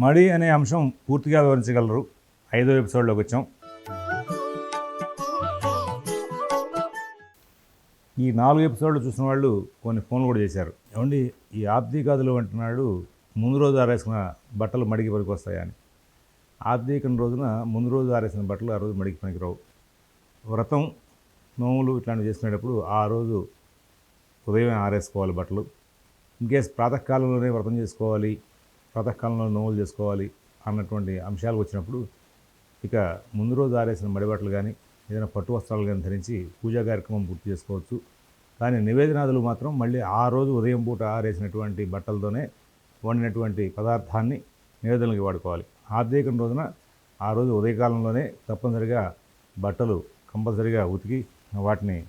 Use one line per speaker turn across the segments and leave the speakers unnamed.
మడి అనే అంశం పూర్తిగా వివరించగలరు. ఐదో ఎపిసోడ్లోకి వచ్చాం. ఈ నాలుగు ఎపిసోడ్లు చూసిన వాళ్ళు కొన్ని ఫోన్లు కూడా చేశారు. ఏమండి ఈ ఆబ్దీకాదులు అంటున్నాడు ముందు రోజు ఆరేసిన బట్టలు మడికి పనికి వస్తాయా ఆబ్దీకం రోజున ముందు రోజు ఆరేసిన బట్టలు ఆ రోజు మడికి పనికిరావు. వ్రతం నోములు ఇట్లాంటివి చేసుకునేటప్పుడు ఆ రోజు ఉదయం ఆరేసుకోవాలి బట్టలు. ఇన్ కేస్ ప్రాతకాలంలోనే వ్రతం చేసుకోవాలి. ప్రాతకాలంలో నోములు చేసుకోవాలి అన్నటువంటి అంశాలు వచ్చినప్పుడు ఇక ముందు రోజు ఆరేసిన మడిబట్టలు కానీ ఏదైనా పట్టు వస్త్రాలు కానీ ధరించి పూజా కార్యక్రమం పూర్తి చేసుకోవచ్చు. కానీ నివేదనాదులు మాత్రం మళ్ళీ ఆ రోజు ఉదయం పూట ఆరేసినటువంటి బట్టలతోనే వండినటువంటి పదార్థాన్ని నివేదనలకి వాడుకోవాలి. ఆర్థికం రోజున ఆ రోజు ఉదయకాలంలోనే తప్పనిసరిగా బట్టలు కంపల్సరిగా ఉతికి వాటిని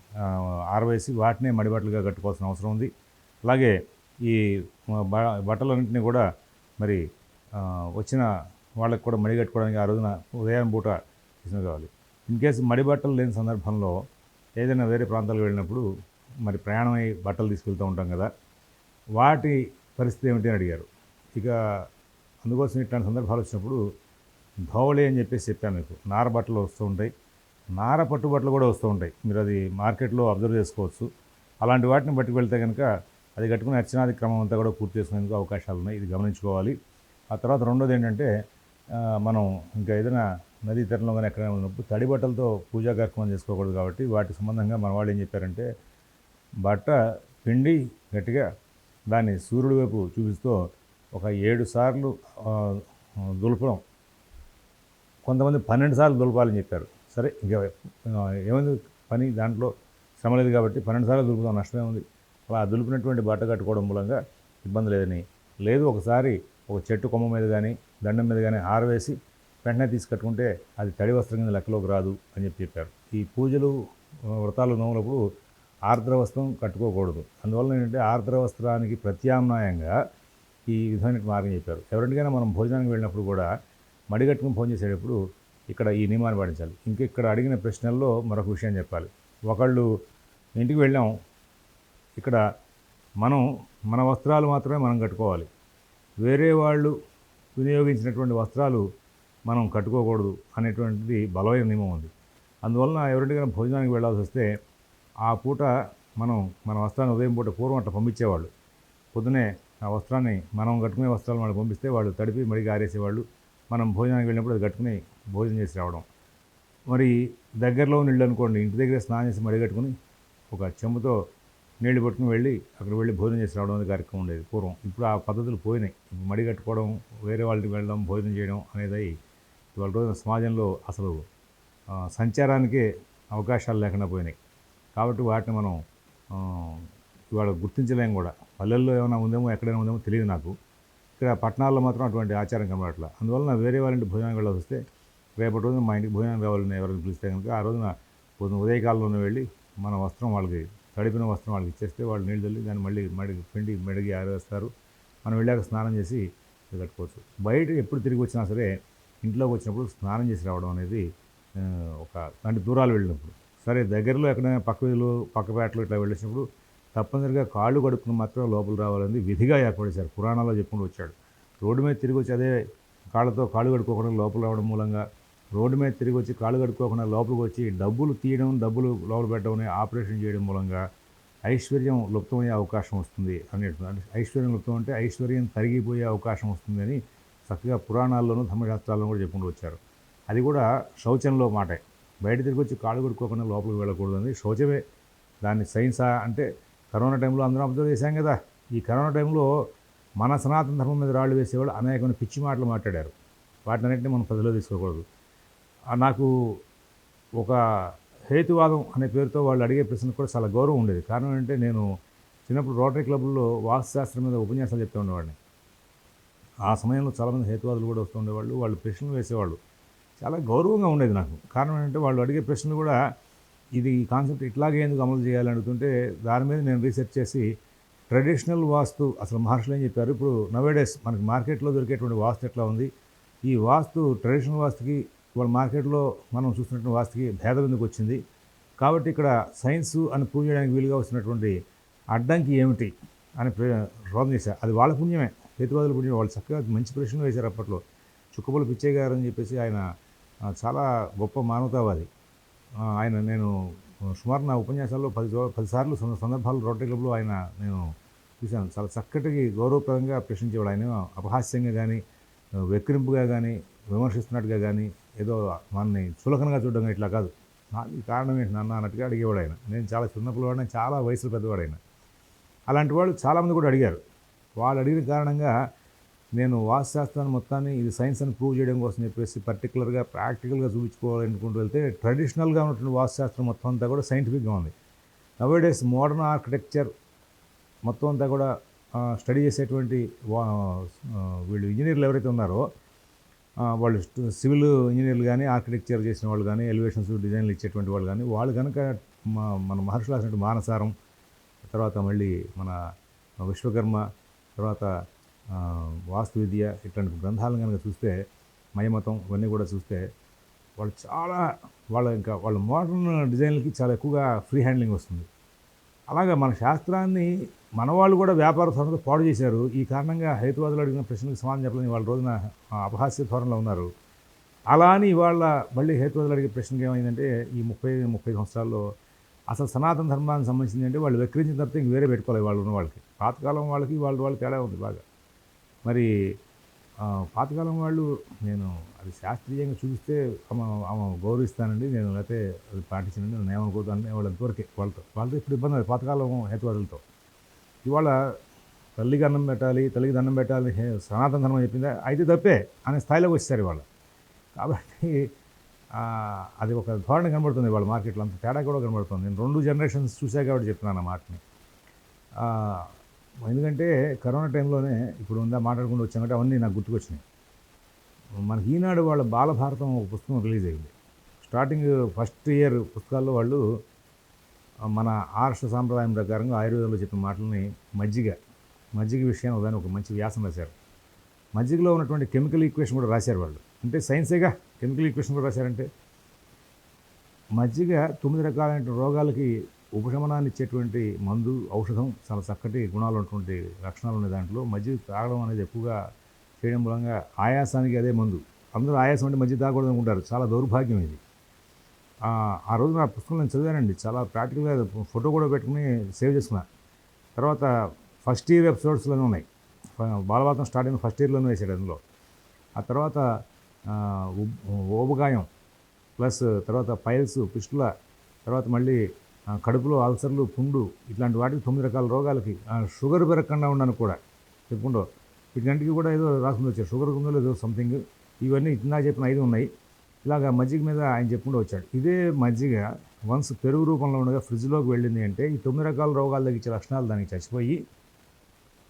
ఆరవేసి వాటినే మడిబట్టలుగా కట్టుకోవాల్సిన అవసరం ఉంది. అలాగే ఈ బ- బట్టలన్నింటినీ కూడా మరి వచ్చిన వాళ్ళకి కూడా మడి కట్టుకోవడానికి ఆ రోజున ఉదయం పూట తీసుకుని కావాలి ఇన్ కేసు మడి బట్టలు లేని సందర్భంలో ఏదైనా వేరే ప్రాంతాలకు వెళ్ళినప్పుడు మరి ప్రయాణమై బట్టలు తీసుకెళ్తూ ఉంటాం కదా వాటి పరిస్థితి ఏమిటి అని అడిగారు. ఇక అందుకోసం ఇట్లాంటి సందర్భాలు వచ్చినప్పుడు ధోవళి అని చెప్పేసి చెప్పాను మీకు. నార బట్టలు వస్తూ ఉంటాయి. నార పట్టు బట్టలు కూడా వస్తూ ఉంటాయి. మీరు అది మార్కెట్లో అబ్జర్వ్ చేసుకోవచ్చు. అలాంటి వాటిని బట్టి వెళ్తే కనుక అది కట్టుకుని అర్చనాది క్రమం అంతా కూడా పూర్తి చేసుకునేందుకు అవకాశాలు ఉన్నాయి. ఇది గమనించుకోవాలి. ఆ తర్వాత రెండోది ఏంటంటే మనం ఇంకా ఏదైనా నదీ తీరంలో కానీ ఎక్కడైనా ఉన్నప్పుడు తడి బట్టలతో పూజా కార్యక్రమం చేసుకోకూడదు కాబట్టి వాటి సంబంధంగా మన వాళ్ళు ఏం చెప్పారంటే బట్ట పిండి గట్టిగా దాన్ని సూర్యుడి వైపు చూపిస్తూ ఒక ఏడు సార్లు దులపడం. కొంతమంది పన్నెండు సార్లు దులపాలని చెప్పారు. సరే ఇంకా ఏమైంది? పని దాంట్లో శ్రమ లేదు కాబట్టి పన్నెండు సార్లు దులుపుతాం నష్టమే ఉంది. అలా దులిపినటువంటి బట్ట కట్టుకోవడం మూలంగా ఇబ్బంది లేదని. లేదు ఒకసారి ఒక చెట్టు కొమ్మ మీద కానీ దండం మీద కానీ ఆరవేసి వెంటనే తీసి కట్టుకుంటే అది తడి వస్త్రం కింద లెక్కలోకి రాదు అని చెప్పి చెప్పారు. ఈ పూజలు వ్రతాలు నోములప్పుడు ఆర్ద్ర వస్త్రం కట్టుకోకూడదు. అందువల్ల ఏంటంటే ఆర్ద్ర వస్త్రానికి ప్రత్యామ్నాయంగా ఈ విధమైన మార్గం చెప్పారు. ఎవరింటికైనా మనం భోజనానికి వెళ్ళినప్పుడు కూడా మడి కట్టుకుని భోజనం చేసేటప్పుడు ఇక్కడ ఈ నియమాన్ని పాటించాలి. ఇంక ఇక్కడ అడిగిన ప్రశ్నల్లో మరొక విషయం చెప్పాలి. ఒకళ్ళు ఇంటికి వెళ్ళాం ఇక్కడ మనం మన వస్త్రాలు మాత్రమే మనం కట్టుకోవాలి. వేరే వాళ్ళు వినియోగించినటువంటి వస్త్రాలు మనం కట్టుకోకూడదు అనేటువంటిది బలమైన నియమం ఉంది. అందువలన ఎవరింటికైనా భోజనానికి వెళ్ళాల్సి వస్తే ఆ పూట మనం మన వస్త్రాన్ని ఉదయం పూట పూర్వం అట్లా పంపించేవాళ్ళు. పొద్దునే ఆ వస్త్రాన్ని మనం కట్టుకునే వస్త్రాలు వాళ్ళు పంపిస్తే వాళ్ళు తడిపి మడిగా ఆరేసేవాళ్ళు. మనం భోజనానికి వెళ్ళినప్పుడు అది కట్టుకుని భోజనం చేసి రావడం. మరి దగ్గరలో నీళ్ళు అనుకోండి ఇంటి దగ్గర స్నానం చేసి మడిగట్టుకుని ఒక చెంబుతో నీళ్ళు పట్టుకుని వెళ్ళి అక్కడ వెళ్ళి భోజనం చేసి రావడం అనేది కార్యక్రమం ఉండేది. పూర్వం ఇప్పుడు ఆ పద్ధతులు పోయినాయి. మడి కట్టుకోవడం వేరే వాళ్ళకి వెళ్ళడం భోజనం చేయడం అనేది ఇవాళ రోజున సమాజంలో అసలు సంచారానికే అవకాశాలు లేకుండా పోయినాయి. కాబట్టి వాటిని మనం ఇవాళ గుర్తించలేము కూడా. పల్లెల్లో ఏమైనా ఉందేమో ఎక్కడైనా ఉందేమో తెలియదు నాకు. ఇక్కడ పట్టణాల్లో మాత్రం అటువంటి ఆచారం కనబడట్లా. అందువలన వేరే వాళ్ళ ఇంటి భోజనానికి వెళ్ళాల్సి వస్తే రేపటి రోజున మా ఇంటికి భోజనం రావాలని ఎవరైనా పిలిస్తే కనుక ఆ రోజున పొద్దున ఉదయకాలంలోనే వెళ్ళి మన వస్త్రం వాళ్ళకి తడిపిన వస్త్రం వాళ్ళకి ఇచ్చేస్తే వాళ్ళు నీళ్ళు చల్లి దాన్ని మళ్ళీ మడిగి పిండి మెడిగి ఆరేస్తారు మనం వెళ్ళాక స్నానం చేసి కట్టుకోవచ్చు. బయట ఎప్పుడు తిరిగి వచ్చినా సరే ఇంట్లోకి వచ్చినప్పుడు స్నానం చేసి రావడం అనేది ఒక అంటే దూరాలు వెళ్ళినప్పుడు. సరే దగ్గరలో ఎక్కడైనా పక్క వీధులు పక్క పేటలు ఇట్లా వెళ్ళేసినప్పుడు తప్పనిసరిగా కాళ్ళు కడుక్కుని మాత్రం లోపల రావాలని విధిగా ఏర్పడేశారు పురాణాల్లో చెప్పుకుంటూ వచ్చాడు. రోడ్డు మీద తిరిగి వచ్చి అదే కాళ్ళతో కాళ్ళు కడుక్కోకుండా లోపల రావడం మూలంగా రోడ్డు మీద తిరిగి వచ్చి కాళ్ళు కడుక్కోకుండా లోపలికి వచ్చి డబ్బులు తీయడం డబ్బులు లోపల పెట్టడం ఆపరేషన్ చేయడం మూలంగా ఐశ్వర్యం లుప్తమయ్యే అవకాశం వస్తుంది అనేటు అంటే ఐశ్వర్యం లుప్తం అంటే ఐశ్వర్యం తరిగిపోయే అవకాశం వస్తుంది అని చక్కగా పురాణాల్లోనూ ధర్మశాస్త్రాల్లోనూ కూడా చెప్పుకుంటూ వచ్చారు. అది కూడా శౌచంలో మాటే. బయట తిరిగి వచ్చి కాళ్ళు కొడుకోకుండా లోపలికి వెళ్ళకూడదు అని శౌచమే. దాన్ని సైన్సా అంటే కరోనా టైంలో అందరం అబ్జర్వ్ చేశాం కదా. ఈ కరోనా టైంలో మన సనాతన ధర్మం మీద రాళ్ళు వేసేవాళ్ళు అనేకమైన పిచ్చి మాటలు మాట్లాడారు. వాటినన్నింటినీ మనం ప్రజల్లో తీసుకోకూడదు. నాకు ఒక హేతువాదం అనే పేరుతో వాళ్ళు అడిగే ప్రశ్నకు కూడా చాలా గౌరవం ఉండేది. కారణం ఏంటంటే నేను చిన్నప్పుడు రోటరీ క్లబ్లో వాస్తుశాస్త్రం మీద ఉపన్యాసాలు చెప్తూ ఉండేవాడిని. ఆ సమయంలో చాలామంది హేతువాదులు కూడా వస్తూ ఉండేవాళ్ళు. వాళ్ళు ప్రశ్నలు వేసేవాళ్ళు. చాలా గౌరవంగా ఉండేది నాకు. కారణం ఏంటంటే వాళ్ళు అడిగే ప్రశ్నలు కూడా ఇది ఈ కాన్సెప్ట్ ఇట్లాగే ఎందుకు అమలు చేయాలని అడుగుతుంటే దాని మీద నేను రీసెర్చ్ చేసి ట్రెడిషనల్ వాస్తు అసలు మహర్షులు ఏం చెప్పారు? ఇప్పుడు నవేడేస్ మనకి మార్కెట్లో దొరికేటువంటి వాస్తు ఎట్లా ఉంది? ఈ వాస్తు ట్రెడిషనల్ వాస్తుకి వాళ్ళ మార్కెట్లో మనం చూస్తున్నటువంటి వాస్తుకి భేదం ఎందుకు వచ్చింది? కాబట్టి ఇక్కడ సైన్స్ అని ప్రూవ్ చేయడానికి వీలుగా వచ్చినటువంటి అడ్డంకి ఏమిటి అని ప్ర- చేశారు అది వాళ్ళ పుణ్యమే. హేతువాదుల పుణ్యం వాళ్ళు చక్కగా మంచి ప్రశ్నలు వేశారు అప్పట్లో. చుక్కపల్లి పిచ్చయ్య గారు అని చెప్పేసి ఆయన చాలా గొప్ప మానవతావాది. ఆయన నేను సుమారు నా ఉపన్యాసాల్లో పది పదిసార్లు సందర్భాలు రోటరీ క్లబ్లో ఆయన నేను చూశాను. చాలా చక్కటి గౌరవప్రదంగా ప్రశ్నించేవాడు. ఆయన అపహాస్యంగా కానీ వెక్కిరింపుగా కానీ విమర్శిస్తున్నట్టుగా కానీ ఏదో మనని చులకనగా చూడడం ఇట్లా కాదు. నాకు కారణం ఏంటి నాన్న అన్నట్టుగా అడిగేవాడు ఆయన నేను చాలా చిన్నపిల్లవాడిని చాలా వయసులో పెద్దవాడు అలాంటి వాళ్ళు చాలామంది కూడా అడిగారు. వాళ్ళు అడిగిన కారణంగా నేను వాస్తుశాస్త్రాన్ని మొత్తాన్ని ఇది సైన్స్ అని ప్రూవ్ చేయడం కోసం చెప్పేసి పర్టికులర్గా ప్రాక్టికల్గా చూపించుకోవాలనుకుంటూ వెళ్తే ట్రెడిషనల్గా ఉన్నటువంటి వాస్తుశాస్త్రం మొత్తం అంతా కూడా సైంటిఫిక్గా ఉంది. నవేడేస్ మోడర్న్ ఆర్కిటెక్చర్ మొత్తం అంతా కూడా స్టడీ చేసేటువంటి వా వీళ్ళు ఇంజనీర్లు ఎవరైతే ఉన్నారో వాళ్ళు సివిల్ ఇంజనీర్లు కానీ ఆర్కిటెక్చర్ చేసిన వాళ్ళు కానీ ఎలివేషన్స్ డిజైన్లు ఇచ్చేటువంటి వాళ్ళు కానీ వాళ్ళు కనుక మన మహర్షులు రాసినట్టు మానసారం తర్వాత మళ్ళీ మన విశ్వకర్మ తర్వాత వాస్తు విద్య ఇట్లాంటి గ్రంథాలను కనుక చూస్తే మయమతం ఇవన్నీ కూడా చూస్తే వాళ్ళు చాలా వాళ్ళ ఇంకా వాళ్ళ మోడర్న్ డిజైన్లకి చాలా ఎక్కువగా ఫ్రీ హ్యాండ్లింగ్ వస్తుంది. అలాగా మన శాస్త్రాన్ని మన వాళ్ళు కూడా వ్యాపార ధోరణితో పాడు చేశారు. ఈ కారణంగా హైదరాబాద్లో అడిగిన ప్రశ్నలకు సమాధానం చెప్పలేని వాళ్ళ రోజున అపహాస్య ధోరణిలో ఉన్నారు. అలా అని ఇవాళ మళ్ళీ హేతువాదులు అడిగే ప్రశ్నకి ఏమైందంటే ఈ ముప్పై ముప్పై సంవత్సరాల్లో అసలు సనాతన ధర్మానికి సంబంధించింది అంటే వాళ్ళు విక్రయించిన తర్వాత ఇంక వేరే పెట్టుకోవాలి వాళ్ళు ఉన్న వాళ్ళకి. పాతకాలం వాళ్ళకి వాళ్ళ వాళ్ళకి తేడా ఉంది బాగా. మరి పాతకాలం వాళ్ళు నేను అది శాస్త్రీయంగా చూపిస్తే ఆమె ఆమె గౌరవిస్తానండి. నేను లేకపోతే అది పాటించనండి. నేను ఏమనుకోదు అంటే వాళ్ళ దొరికే వాళ్ళతో వాళ్ళతో ఇప్పుడు ఇబ్బంది లేదు. పాతకాలం హేతువాదులతో. ఇవాళ తల్లికి అన్నం పెట్టాలి తల్లికి దండం పెట్టాలి సనాతన ధర్మం చెప్పింది? అయితే తప్పే అనే స్థాయిలోకి వచ్చేసారు ఇవాళ. కాబట్టి అది ఒక ధోరణి కనబడుతుంది వాళ్ళ మార్కెట్లో. అంత తేడా కూడా కనబడుతుంది. నేను రెండు జనరేషన్స్ చూసా కాబట్టి చెప్తున్నాను ఆ మాటని. ఎందుకంటే కరోనా టైంలోనే ఇప్పుడు ఉందా మాట్లాడుకుంటూ వచ్చాం అవన్నీ నాకు గుర్తుకొచ్చినాయి. మనకి ఈనాడు వాళ్ళ బాలభారతం ఒక పుస్తకం రిలీజ్ అయింది. స్టార్టింగ్ ఫస్ట్ ఇయర్ పుస్తకాల్లో వాళ్ళు మన ఆర్ష సాంప్రదాయం ప్రకారంగా ఆయుర్వేదంలో చెప్పిన మాటలని మజ్జిగ మజ్జిగ విషయాన్ని దాన్ని ఒక మంచి వ్యాసం రాశారు. మజ్జిగలో ఉన్నటువంటి కెమికల్ ఈక్వేషన్ కూడా రాశారు వాళ్ళు. అంటే సైన్సేగా కెమికల్ ఈక్వేషన్ కూడా రాశారంటే. మజ్జిగ తొమ్మిది రకాలైన రోగాలకి ఉపశమనాన్ని ఇచ్చేటువంటి మందు ఔషధం చాలా చక్కటి గుణాలు ఉన్నటువంటి లక్షణాలు ఉన్న దాంట్లో మజ్జిగ తాగడం అనేది ఎక్కువగా చేయడం మూలంగా ఆయాసానికి అదే మందు. అందరూ ఆయాసం అంటే మంచి తాగకూడదు అనుకుంటారు. చాలా దౌర్భాగ్యం ఇది. ఆ రోజు నా పుస్తకం నేను చదివానండి. చాలా ప్రాక్టికల్గా ఫోటో కూడా పెట్టుకుని సేవ్ చేసుకున్నా. తర్వాత ఫస్ట్ ఇయర్ ఎపిసోడ్స్లోనే ఉన్నాయి. బాలవాతం స్టార్ట్ అయిన ఫస్ట్ ఇయర్లోనే వేసాడు అందులో. ఆ తర్వాత ఓబగాయం ప్లస్ తర్వాత పైల్స్ పిస్టుల తర్వాత మళ్ళీ కడుపులో అల్సర్లు పుండు ఇట్లాంటి వాటికి తొమ్మిది రకాల రోగాలకి షుగర్ పెరగకుండా ఉండను కూడా చెప్పుకుంటూ వీటికంటికి కూడా ఏదో రాసుకుని వచ్చాడు. షుగర్ ఉందో లేదో సంథింగ్. ఇవన్నీ ఇందాక చెప్పిన ఐదు ఉన్నాయి. ఇలాగ మజ్జిగ మీద ఆయన చెప్పుకుంటూ వచ్చాడు. ఇదే మజ్జిగ వన్స్ పెరుగు రూపంలో ఉండగా ఫ్రిడ్జ్లోకి వెళ్ళింది అంటే ఈ తొమ్మిది రకాల రోగాలు తగ్గించే లక్షణాలు దానికి చచ్చిపోయి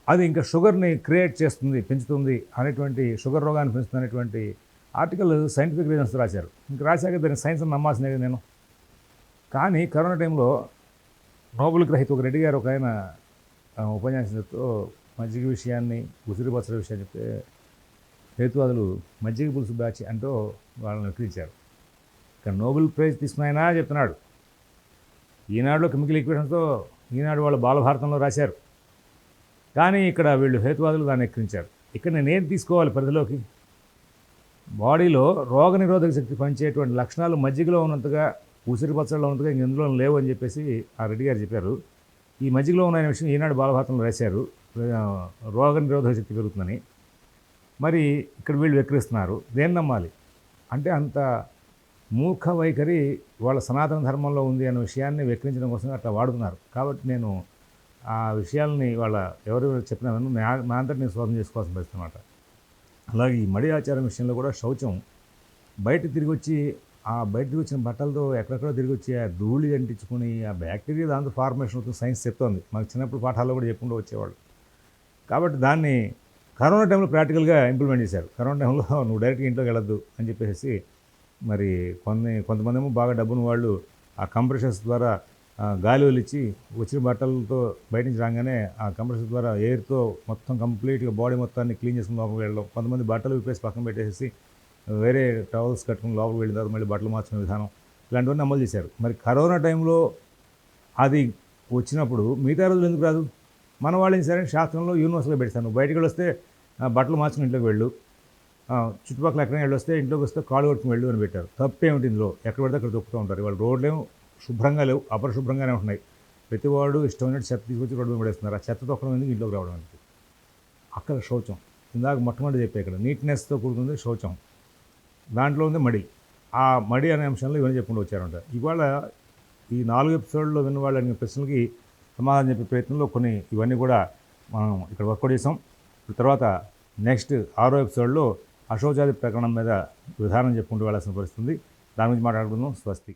అది ఇంకా షుగర్ని క్రియేట్ చేస్తుంది పెంచుతుంది అనేటువంటి షుగర్ రోగాన్ని పెంచుతుంది అనేటువంటి ఆర్టికల్ సైంటిఫిక్ రీజన్స్ రాశారు. ఇంకా రాశాక దాన్ని సైన్స్ అని నమ్మాల్సిందే కదా నేను. కానీ కరోనా టైంలో నోబెల్ గ్రహీత ఒక రెడ్డి గారు ఒక ఆయన ఉపన్యాసంతో మజ్జిగ విషయాన్ని ఉసిరి విషయాన్ని చెప్తే హేతువాదులు మజ్జిగ పులుసు బ్యాచ్ అంటూ వాళ్ళని వెక్కిరించారు ఇక్కడ నోబెల్ ప్రైజ్ తీసుకున్నాయనా చెప్తున్నాడు. ఈనాడులో కెమికల్ ఈక్వేషన్తో ఈనాడు వాళ్ళు బాలభారతంలో రాశారు. కానీ ఇక్కడ వీళ్ళు హేతువాదులు దాన్ని ఎక్కిరించారు ఇక్కడ నేనేం తీసుకోవాలి పరిధిలోకి? బాడీలో రోగ నిరోధక శక్తి పనిచేటువంటి లక్షణాలు మజ్జిగలో ఉన్నంతగా ఉసిరిపచ్చల్లో ఉన్నంతగా ఇంక ఇందులో లేవు అని చెప్పేసి ఆ రెడ్డి గారు చెప్పారు. ఈ మజ్జిగలో ఉన్న విషయం ఈనాడు బాలభారతంలో రాశారు. రోగ నిరోధక శక్తి పెరుగుతుందని. మరి ఇక్కడ వీళ్ళు వెక్రిస్తున్నారు దేన్ని నమ్మాలి? అంటే అంత మూర్ఖ వైఖరి వాళ్ళ సనాతన ధర్మంలో ఉంది అనే విషయాన్ని వ్యక్తించడం కోసం అట్లా వాడుతున్నారు. కాబట్టి నేను ఆ విషయాలని వాళ్ళ ఎవరు చెప్పినా నా అంతటి నేను శోధన చేసుకోవాల్సిన పరిస్థితి అనమాట అలాగే ఈ మడి ఆచారం విషయంలో కూడా శౌచం. బయట తిరిగి వచ్చి ఆ బయట తిరిగి వచ్చిన బట్టలతో ఎక్కడెక్కడో తిరిగి వచ్చి ఆ ధూళి అంటించుకుని ఆ బ్యాక్టీరియా దాంతో ఫార్మేషన్ అవుతుంది సైన్స్ చెప్తోంది. మాకు చిన్నప్పుడు పాఠాల్లో కూడా చెప్పుకుంటూ వచ్చేవాళ్ళు. కాబట్టి దాన్ని కరోనా టైంలో ప్రాక్టికల్గా ఇంప్లిమెంట్ చేశారు. కరోనా టైంలో నువ్వు డైరెక్ట్గా ఇంట్లోకి వెళ్ళొద్దు అని చెప్పేసి మరి కొన్ని కొంతమంది ఏమో బాగా డబ్బును వాళ్ళు ఆ కంప్రెషర్స్ ద్వారా గాలి వలిచ్చి వచ్చిన బట్టలతో బయట నుంచి రాగానే ఆ కంప్రెషర్ ద్వారా ఎయిర్తో మొత్తం కంప్లీట్గా బాడీ మొత్తాన్ని క్లీన్ చేసుకుని లోపలికి వెళ్ళడం. కొంతమంది బట్టలు విప్పేసి పక్కన పెట్టేసి వేరే టవల్స్ కట్టుకుని లోపలికి వెళ్ళిన తర్వాత మళ్ళీ బట్టలు మార్చుకునే విధానం ఇలాంటివన్నీ అమలు చేశారు. మరి కరోనా టైంలో అది వచ్చినప్పుడు మిగతా రోజులు ఎందుకు రాదు? మన వాళ్ళని సరే శాస్త్రంలో యూనివర్సల్గా పెడతాను. బయటికి వస్తే బట్టలు మార్చుకుని ఇంట్లోకి వెళ్ళు. చుట్టుపక్కల ఎక్కడైనా వెళ్ళి వస్తే ఇంట్లోకి వస్తే కాలు కొట్టుకుని వెళ్ళు అని పెట్టారు. తప్పేమిటి ఇందులో? ఎక్కడ పడితే అక్కడ దొక్కుతూ ఉంటారు. వాళ్ళు రోడ్లేమో శుభ్రంగా లేవు అపరిశుభ్రంగానే ఉంటున్నాయి. ప్రతివాడు ఇష్టం చెత్త తీసుకొచ్చి రోడ్డు పడేస్తున్నారు. ఆ చెత్త తొక్కడం ఎందుకు ఇంట్లోకి రావడం ఎందుకు అక్కడ శౌచం. ఇందాక మొట్టమొదటి చెప్పే ఇక్కడ నీట్నెస్తో కూడుకుంది శౌచం. దాంట్లో ఉంది మడి. ఆ మడి అనే అంశంలో ఇవన్నీ చెప్పుకుంటూ వచ్చారంట. ఇవాళ ఈ నాలుగు ఎపిసోడ్లో విన్న వాళ్ళు ప్రశ్నలకి సమాధానం చెప్పే ప్రయత్నంలో కొన్ని ఇవన్నీ కూడా మనం ఇక్కడ వర్కౌట్ చేసాం. తర్వాత నెక్స్ట్ ఆరో ఎపిసోడ్లో అశోచాది ప్రకరణం మీద విధానం చెప్పుకుంటూ వెళ్ళాల్సిన పరిస్థితుంది దాని గురించి మాట్లాడుకుందాం. స్వస్తి.